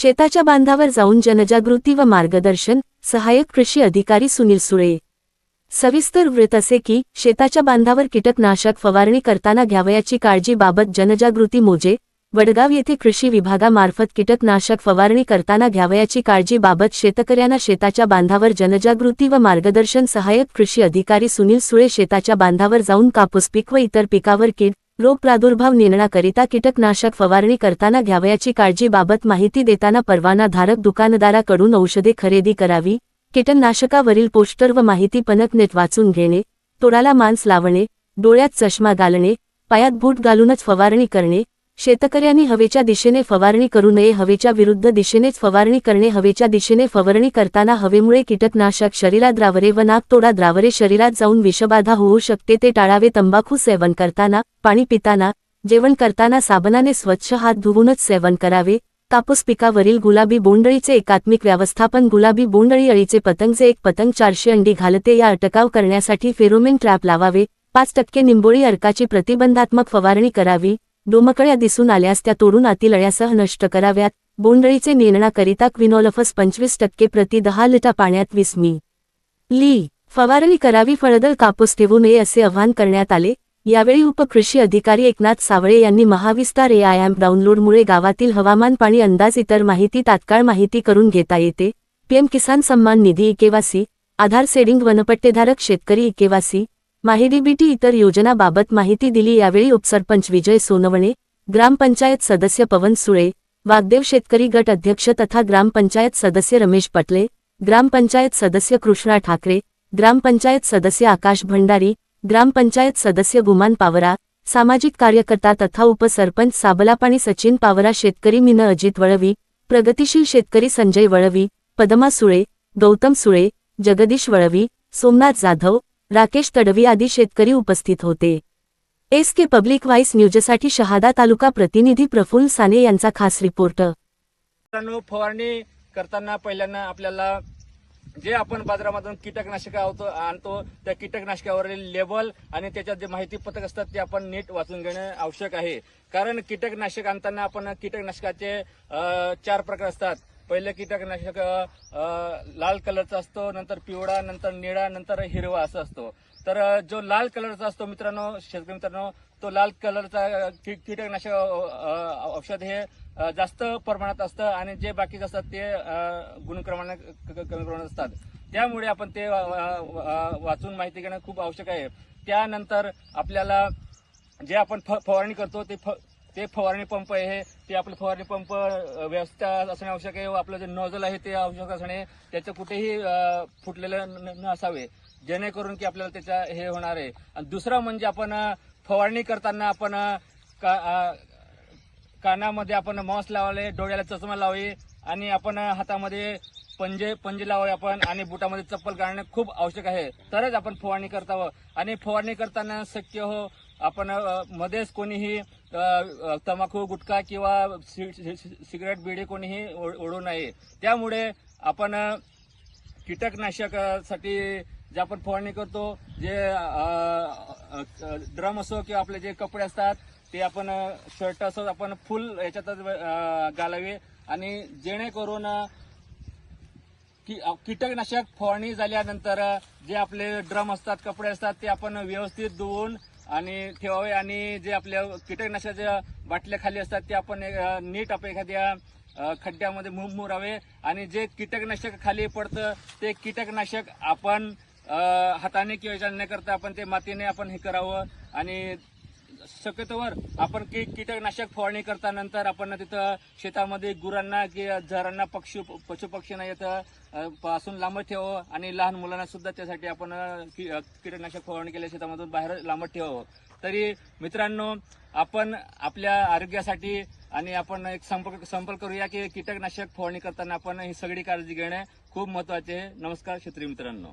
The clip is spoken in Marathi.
शेताच्या बांधावर जाऊन जनजागृती व मार्गदर्शन सहाय्यक कृषी अधिकारी सुनील सुळे. सविस्तर वृत्त असे की शेताच्या बांधावर कीटकनाशक फवारणी करताना घ्यावयाची काळजी बाबत जनजागृती मोजे वडगाव येथे कृषी विभागामार्फत कीटकनाशक फवारणी करताना घ्यावयाची काळजी बाबत शेतकऱ्यांना शेताच्या बांधावर जनजागृती व मार्गदर्शन सहाय्यक कृषी अधिकारी सुनील सुळे शेताच्या बांधावर जाऊन कापूस पीक व इतर पिकावर कीड रोग प्रादुर्भाव नियंत्रणाकरिता कीटकनाशक फवारणी करताना घ्यावयाची काळजीबाबत माहिती देताना परवानाधारक दुकानदाराकडून औषधे खरेदी करावी कीटकनाशकावरील पोस्टर व माहिती पनक नेट वाचून घेणे तोडाला मांस लावणे डोळ्यात चष्मा घालणे पायात बूट घालूनच फवारणी करणे शेतकऱ्यांनी हवेच्या दिशेने फवारणी करू नये हवेच्या विरुद्ध दिशेनेच फवारणी करणे हवेच्या दिशेने फवारणी करताना हवेमुळे कीटकनाशक शरीरात द्रावरे व नाकतोडा द्रावरे शरीरात जाऊन विषबाधा होऊ शकते ते टाळावे. तंबाखू सेवन करताना पाणी पिताना जेवण करताना साबणाने स्वच्छ हात धुवूनच सेवन करावे. कापूस पिकावरील गुलाबी बोंडळीचे एकात्मिक व्यवस्थापन गुलाबी बोंडळी अळीचे पतंगचे एक पतंग चारशे अंडी घालते या अटकाव करण्यासाठी फेरोमेन ट्रॅप लावावे. पाच टक्के निंबोळी अर्काची प्रतिबंधात्मक फवारणी करावी. डोमकळ्या दिसून आल्यास त्या तोडून आतील अळ्यासह नष्ट कराव्यात. बोंडळीचे नियंत्रणाकरिता क्विनोलफस पंचवीस टक्के प्रति दहा लिटर पाण्यात वीस मी. ली. फवारणी करावी फळदळ कापूस ठेवू नये असे आवाहन करण्यात आले. यावेळी उपकृषी अधिकारी एकनाथ सावळे यांनी महाविस्तार ए आय एम डाउनलोडमुळे गावातील हवामान पाणी अंदाज इतर माहिती तात्काळ माहिती करून घेता येते. पीएम किसान सन्मान निधी इकेवासी आधार सेडिंग वनपट्टेधारक शेतकरी इकेवासी माहिडीबीटी इतर योजनाबाबत माहिती दिली यावेळी उपसरपंच विजय सोनवणे ग्रामपंचायत सदस्य पवन सुळे वागदेव शेतकरी गट अध्यक्ष तथा ग्रामपंचायत सदस्य रमेश पटले ग्रामपंचायत सदस्य कृष्णा ठाकरे ग्रामपंचायत सदस्य आकाश भंडारी ग्रामपंचायत सदस्य गुमान पावरा सामाजिक कार्यकर्ता तथा उपसरपंच साबलापाणी सचिन पावरा शेतकरी मिन अजित वळवी प्रगतिशील शेतकरी संजय वळवी पदमा सुळे गौतम सुळे जगदीश वळवी सोमनाथ जाधव राकेश तडवी आदी शेतकरी उपस्थित होते. एस के पब्लिक व्हाईस न्यूजसाठी शहादा तालुका प्रतिनिधी प्रफुल्ल साने यांचा खास रिपोर्ट. फवारणी करताना पहिल्यांदा आपल्याला जे आपण बाजारामधून कीटकनाशक आवतो आणतो त्या कीटकनाशकावरील लेबल आणि त्याच्यात जे माहिती पत्रक असतात ते आपण नीट वाचून घेणं आवश्यक आहे. कारण कीटकनाशक आणताना आपण कीटकनाशकाचे चार प्रकार असतात. पहिलं कीटकनाशक लाल कलरचा असतो नंतर पिवळा नंतर निळा नंतर हिरवा असं असतो. तर जो लाल कलरचा असतो मित्रांनो शेतकरी मित्रांनो तो लाल कलरचा कीटकनाशक औषध हे जास्त प्रमाणात असतं आणि जे बाकीचे असतात ते गुणक्रमाने कमी प्रमाणात असतात. त्यामुळे आपण ते वाचून माहिती घेणं खूप आवश्यक आहे. त्यानंतर आपल्याला जे आपण फ- फवारणी करतो ते फ- ते फवारणी पंप आहे ते आपलं फवारणी पंप व्यवस्थित व्यवस्था असणे आवश्यक आहे. व आपलं जे नोझल आहे ते आवश्यक असणे त्याचं कुठेही फुटलेलं न न असावे जेणेकरून की आपल्याला त्याचा हे होणार आहे. आणि दुसरं म्हणजे आपण फवारणी करताना आपण का कानामध्ये आपण मास्क लावावे डोळ्याला चष्मा लावे आणि आपण हातामध्ये पंजे पंजे लावावे आपण आणि बुटामध्ये चप्पल घालणे खूप आवश्यक आहे. तरच आपण फवारणी करतावं आणि फवारणी करताना शक्य हो आपण मध्येच कोणीही तंबाखू गुटखा किंवा सिगरेट बिडी कोणीही ओढ- ओढू नये. त्यामुळे आपण कीटकनाशकासाठी जे आपण फवारणी करतो जे ड्रम असो किंवा आपले जे कपडे असतात ते आपण शर्ट असो आपण फुल याच्यातच घालावे. आणि जेणेकरून की कीटकनाशक फवारणी झाल्यानंतर जे आपले ड्रम असतात कपडे असतात ते आपण व्यवस्थित धुवून आणि ठेवावे आणि जे आपल्या कीटकनाशकाच्या बाटल्या खाली असतात ते आपण नीट आपण एखाद्या खड्ड्यामध्ये मुरावे आणि जे कीटकनाशक खाली पडतं ते कीटकनाशक आपण हाताने किंवा न करता आपण ते मातीने आपण हे करावं आणि शक्यतोवर आपण की कीटकनाशक फवारणी करतानंतर आपण तिथं शेतामध्ये गुरांना किंवा झरांना पक्षी पशुपक्षींना येतं पासून लांब ठेवावं आणि लहान मुलांना सुद्धा त्यासाठी आपण की- कीटकनाशक फवारणी केल्या शेतामधून बाहेर लांब ठेवावं. तरी मित्रांनो आपण आपल्या आरोग्यासाठी आणि आपण एक संपर्क संपर्क करूया की कीटकनाशक फवारणी करताना आपण ही सगळी काळजी घेणे खूप महत्त्वाचे आहे. नमस्कार शेतकरी मित्रांनो.